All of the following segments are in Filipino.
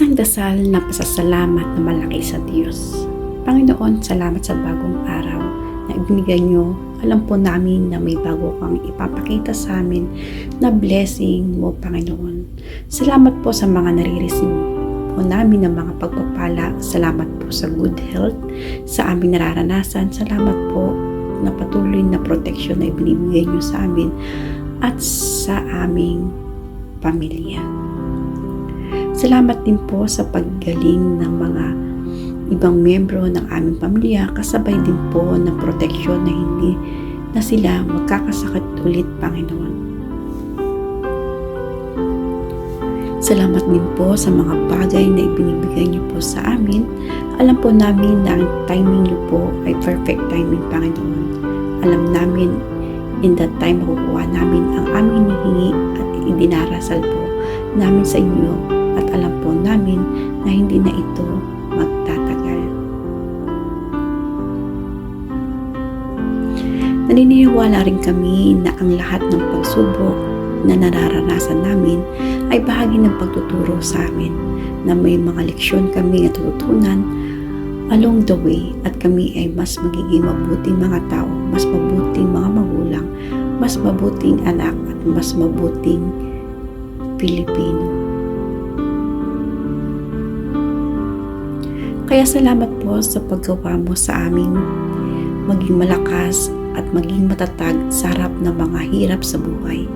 Isang dasal na pasasalamat na malaki sa Diyos. Panginoon, salamat sa bagong araw na ibinigay nyo. Alam po namin na may bago kang ipapakita sa amin na blessing mo, Panginoon. Salamat po sa mga nare-receive po namin ng mga pagpapala. Salamat po sa good health, sa aming nararanasan. Salamat po na patuloy na protection na ibinibigay nyo sa amin at sa aming pamilya. Salamat din po sa paggaling ng mga ibang membro ng aming pamilya kasabay din po ng proteksyon na hindi na sila magkakasakit ulit, Panginoon. Salamat din po sa mga bagay na ibinibigay niyo po sa amin. Alam po namin na ang timing niyo po ay perfect timing, Panginoon. Alam namin in that time makukuha namin ang aming hinihingi at idinarasal po namin sa inyo alam po namin na hindi na ito magtatagal. Naniniwala rin kami na ang lahat ng pagsubok na nararanasan namin ay bahagi ng pagtuturo sa amin na may mga leksyon kami na tututunan along the way at kami ay mas magiging mabuting mga tao, mas mabuting mga magulang, mas mabuting anak at mas mabuting Pilipino. Kaya salamat po sa paggawa mo sa amin maging malakas at maging matatag sa harap ng mga hirap sa buhay.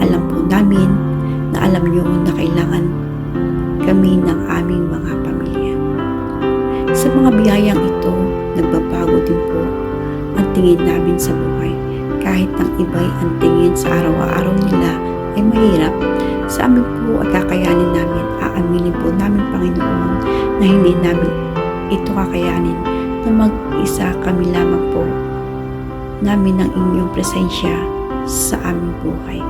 Alam po namin na alam niyo na kailangan kami ng aming mga pamilya. Sa mga biyayang ito, nagbabago din po ang tingin namin sa buhay. Kahit ang iba'y ang tingin sa araw-araw nila ay mahirap, sa amin po at kakayanin namin, aaminin po namin Panginoon na hindi namin ito kakayanin na mag-isa kami lamang po namin ng inyong presensya sa aming buhay.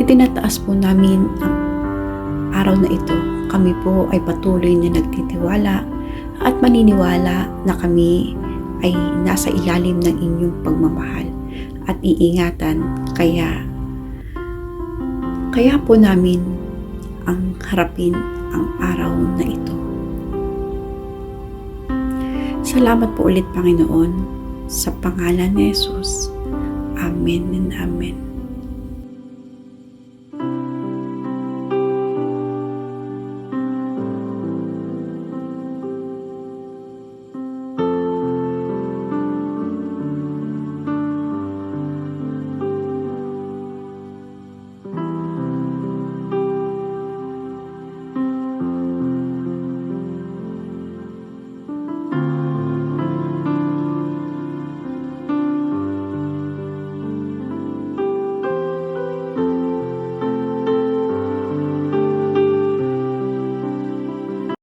Itinataas po namin ang araw na ito. Kami po ay patuloy na nagtitiwala at maniniwala na kami ay nasa ilalim ng inyong pagmamahal at iingatan kaya kaya po namin ang harapin ang araw na ito. Salamat po ulit Panginoon sa pangalan ni Jesus. Amen and Amen.